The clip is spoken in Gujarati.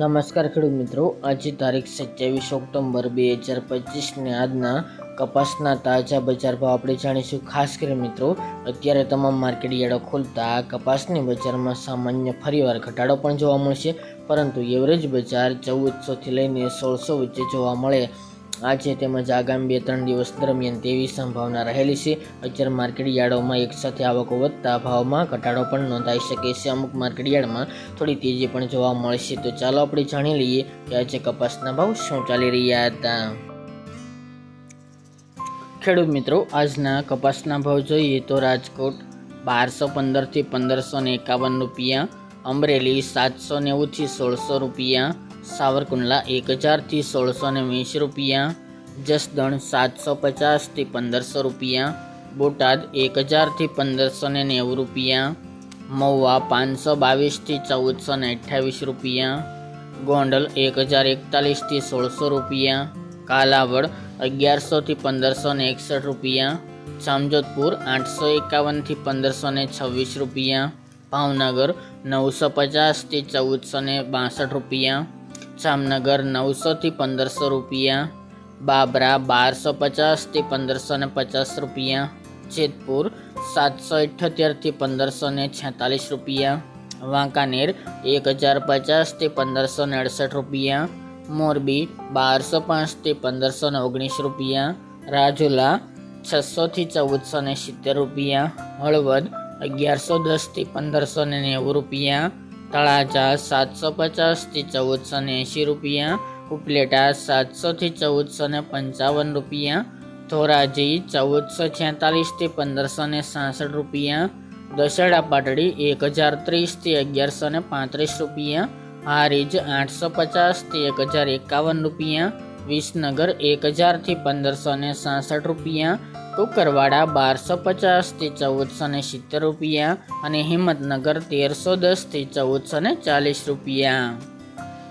નમસ્કાર ખેડૂત મિત્રો આજે તારીખ સત્યાવીસ ઓક્ટોબર બે હજાર પચીસને આજના કપાસના તાજા બજાર ભાવ આપણે જાણીશું. ખાસ કરી મિત્રો, અત્યારે તમામ માર્કેટ યાર્ડો ખોલતા કપાસની બજારમાં સામાન્ય ફરીવાર ઘટાડો પણ જોવા મળશે, પરંતુ એવરેજ બજાર ચૌદસોથી લઈને સોળસો વચ્ચે જોવા મળે. આજે તેમજ આગામી બે ત્રણ દિવસ દરમિયાન તેવી સંભાવના રહેલી છે. અત્યારે માર્કેટ યાર્ડોમાં એકસાથે આવકો વધતા ભાવમાં ઘટાડો પણ નોંધાઈ શકે છે. અમુક માર્કેટ યાર્ડમાં થોડી તેજી પણ જોવા મળશે. તો ચાલો આપણે જાણી લઈએ કે આજે કપાસના ભાવ શું ચાલી રહ્યા હતા. ખેડૂત મિત્રો, આજના કપાસના ભાવ જોઈએ તો રાજકોટ બારસો પંદરથી પંદરસો ને એકાવન રૂપિયા, અમરેલી સાતસો નેવુંથી સોળસો રૂપિયા સાવરકુંડલા એક હજારથી સોળસો ને વીસ રૂપિયા, જસદણ સાતસો પચાસથી પંદરસો રૂપિયા, બોટાદ એક હજારથી પંદરસો ને નેવું રૂપિયા, મહુવા પાંચસો બાવીસથી ચૌદસો ને અઠ્યાવીસ રૂપિયા, ગોંડલ એક હજાર એકતાલીસથી સોળસો રૂપિયા, કાલાવડ અગિયારસોથી પંદરસો ને એકસઠ રૂપિયા, જામજોધપુર આઠસો એકાવનથી પંદરસો ને છવ્વીસ રૂપિયા, ભાવનગર નવસો પચાસથી ચૌદસો ને બાસઠ રૂપિયા જામનગર નવસોથી પંદરસો રૂપિયા, બાબરા બારસો પચાસથી પંદરસો ને પચાસ રૂપિયા, જેતપુર સાતસો અઠ્યોતેરથી પંદરસો ને છેતાલીસ રૂપિયા, વાંકાનેર એક હજાર પચાસથી પંદરસો ને અડસઠ રૂપિયા, મોરબી બારસો પાંચથી પંદરસો ને ઓગણીસ રૂપિયા, રાજુલા છસોથી ચૌદસો ને સિત્તેર રૂપિયા, હળવદ અગિયારસો દસથી પંદરસો ને નેવું રૂપિયા તળાજા સાતસો પચાસથી ચૌદસો ને એંશી રૂપિયા, ઉપલેટા સાતસોથી ચૌદસો ને પંચાવન રૂપિયા, ધોરાજી ચૌદસો છેતાલીસથી પંદરસો ને સાસઠ રૂપિયા દશેડા પાટડી એક હજાર ત્રીસથી અગિયારસો ને પાંત્રીસ રૂપિયા, હારીજ આઠસો પચાસથી એક હજાર એકાવન રૂપિયા, વિસનગર એક હજારથી પંદરસો ને સાસઠ રૂપિયા કુકરવાડા બારસો પચાસથી ચૌદસો ને સિત્તેર રૂપિયા અને હિંમતનગર તેરસો દસથી ચૌદસો ને ચાલીસ રૂપિયા.